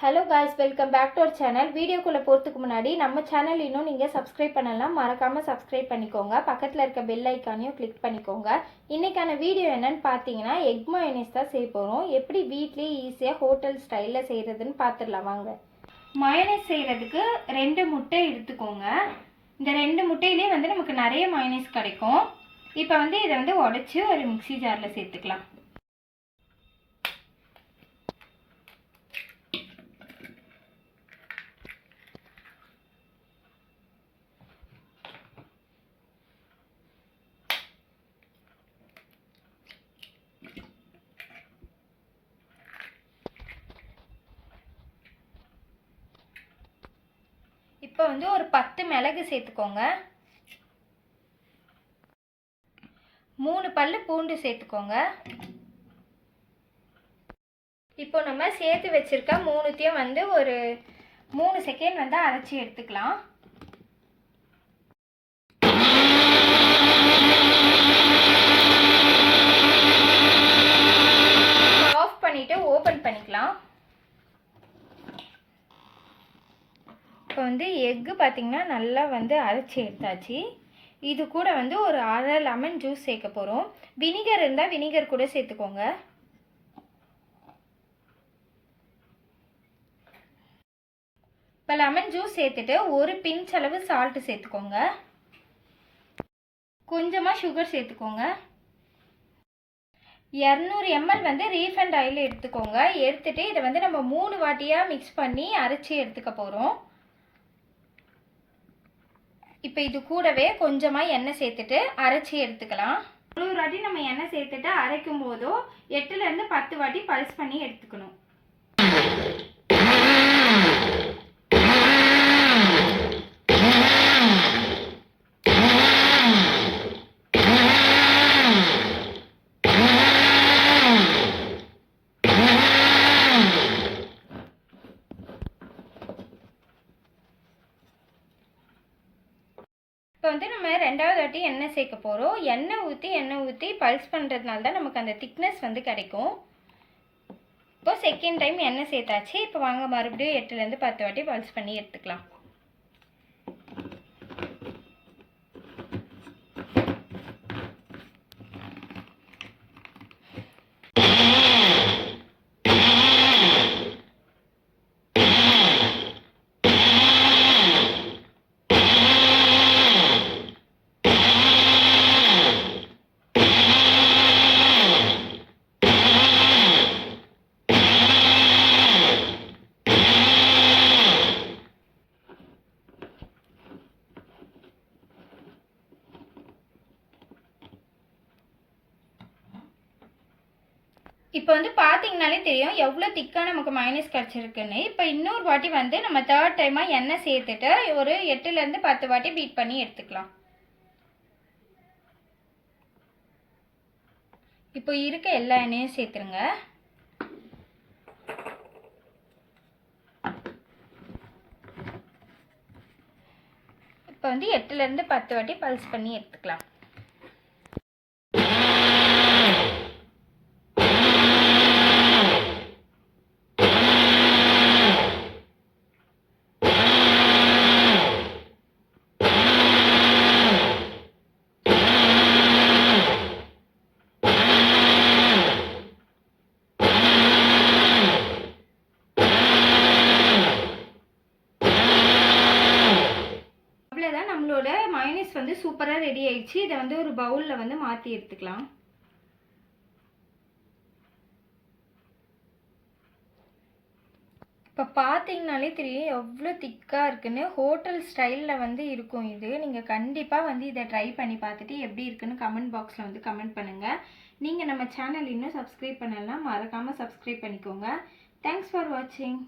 Hello guys welcome back to our channel வீடியோக்குள்ளே போகிறதுக்கு முன்னாடி நம்ம சேனல் இன்னும் நீங்கள் சப்ஸ்கிரைப் பண்ணலாம். மறக்காமல் சப்ஸ்கிரைப் பண்ணிக்கோங்க. பக்கத்தில் இருக்க பெல் ஐக்கானையும் கிளிக் பண்ணிக்கோங்க. இன்றைக்கான வீடியோ என்னென்னு பார்த்தீங்கன்னா எக் மயோனைஸ் தான் செய்ய போகிறோம் எப்படி வீட்லேயே ஈஸியாக ஹோட்டல் ஸ்டைலில் செய்கிறதுன்னு பார்த்துடலாம் வாங்க. மயோனைஸ் செய்கிறதுக்கு ரெண்டு முட்டை எடுத்துக்கோங்க. இந்த ரெண்டு முட்டையிலே வந்து நமக்கு நிறைய மயோனைஸ் கிடைக்கும். இப்போ வந்து இதை வந்து உடச்சி ஒரு மிக்ஸி ஜாரில் சேர்த்துக்கலாம் இப்போ வந்து ஒரு பத்து மிளகு சேர்த்துக்கோங்க. மூணு பல் பூண்டு சேர்த்துக்கோங்க. இப்போ நம்ம சேர்த்து வச்சிருக்க மூணுத்தையும் வந்து ஒரு மூணு செகண்ட் வந்து அரைச்சி எடுத்துக்கலாம். இப்போ வந்து எக்கு பார்த்திங்கன்னா நல்லா வந்து அரைச்சி எடுத்தாச்சு. இது கூட வந்து ஒரு அரை லெமன் ஜூஸ் சேர்க்க போகிறோம் வினிகர் இருந்தால் வினிகர் கூட சேர்த்துக்கோங்க. இப்போ லெமன் ஜூஸ் சேர்த்துட்டு ஒரு பிஞ்ச் அளவு சால்ட்டு சேர்த்துக்கோங்க. கொஞ்சமாக சுகர் சேர்த்துக்கோங்க. இரநூறு எம்எல் வந்து ரீஃபண்ட் ஆயில் எடுத்துக்கோங்க. எடுத்துகிட்டு இதை வந்து நம்ம மூணு வாட்டியாக மிக்ஸ் பண்ணி அரைச்சி எடுத்துக்க போகிறோம் இப்போ இது கூடவே கொஞ்சமாக எண்ணெய் சேர்த்துட்டு அரைச்சி எடுத்துக்கலாம். ஒரு வாட்டி நம்ம எண்ணெய் சேர்த்துட்டு அரைக்கும் போதோ எட்டுலேருந்து பத்து வாட்டி பல்ஸ் பண்ணி எடுத்துக்கணும். இப்போ வந்து நம்ம ரெண்டாவது வாட்டி எண்ணெய் சேர்க்க போகிறோம் எண்ணெய் ஊற்றி எண்ணெய் ஊற்றி பல்ஸ் பண்ணுறதுனால தான் நமக்கு அந்த திக்னஸ் வந்து கிடைக்கும். இப்போ செகண்ட் டைம் எண்ணெய் சேர்த்தாச்சு. இப்போ வாங்க மறுபடியும் எட்டுலேருந்து பத்து வாட்டி பல்ஸ் பண்ணி எடுத்துக்கலாம். இப்போ வந்து பார்த்தீங்கனாலே தெரியும் எவ்வளோ திக்காக நமக்கு மைனஸ் கிடச்சிருக்குன்னு. இப்போ இன்னொரு வாட்டி வந்து நம்ம தேர்ட் டைமாக எண்ணெய் சேர்த்துட்டு ஒரு எட்டுலேருந்து பத்து வாட்டி பீட் பண்ணி எடுத்துக்கலாம். இப்போ இருக்க எல்லா எண்ணெயும் சேர்த்துருங்க. இப்போ வந்து எட்டுலேருந்து பத்து வாட்டி பல்ஸ் பண்ணி எடுத்துக்கலாம். நம்மளோட மைனஸ் வந்து சூப்பராக ரெடி ஆயிடுச்சு. இதை வந்து ஒரு பவுலில் வந்து மாற்றி எடுத்துக்கலாம். இப்போ பார்த்தீங்கனாலே தெரியும் எவ்வளோ திக்காக இருக்குன்னு. ஹோட்டல் ஸ்டைலில் வந்து இருக்கும் இது. நீங்கள் கண்டிப்பாக வந்து இதை ட்ரை பண்ணி பார்த்துட்டு எப்படி இருக்குன்னு கமெண்ட் பாக்ஸில் வந்து கமெண்ட் பண்ணுங்கள் நீங்கள் நம்ம சேனல் இன்னும் சப்ஸ்கிரைப் பண்ணலாம் மறக்காமல் சப்ஸ்கிரைப் பண்ணிக்கோங்க. தேங்க்ஸ் ஃபார் வாட்சிங்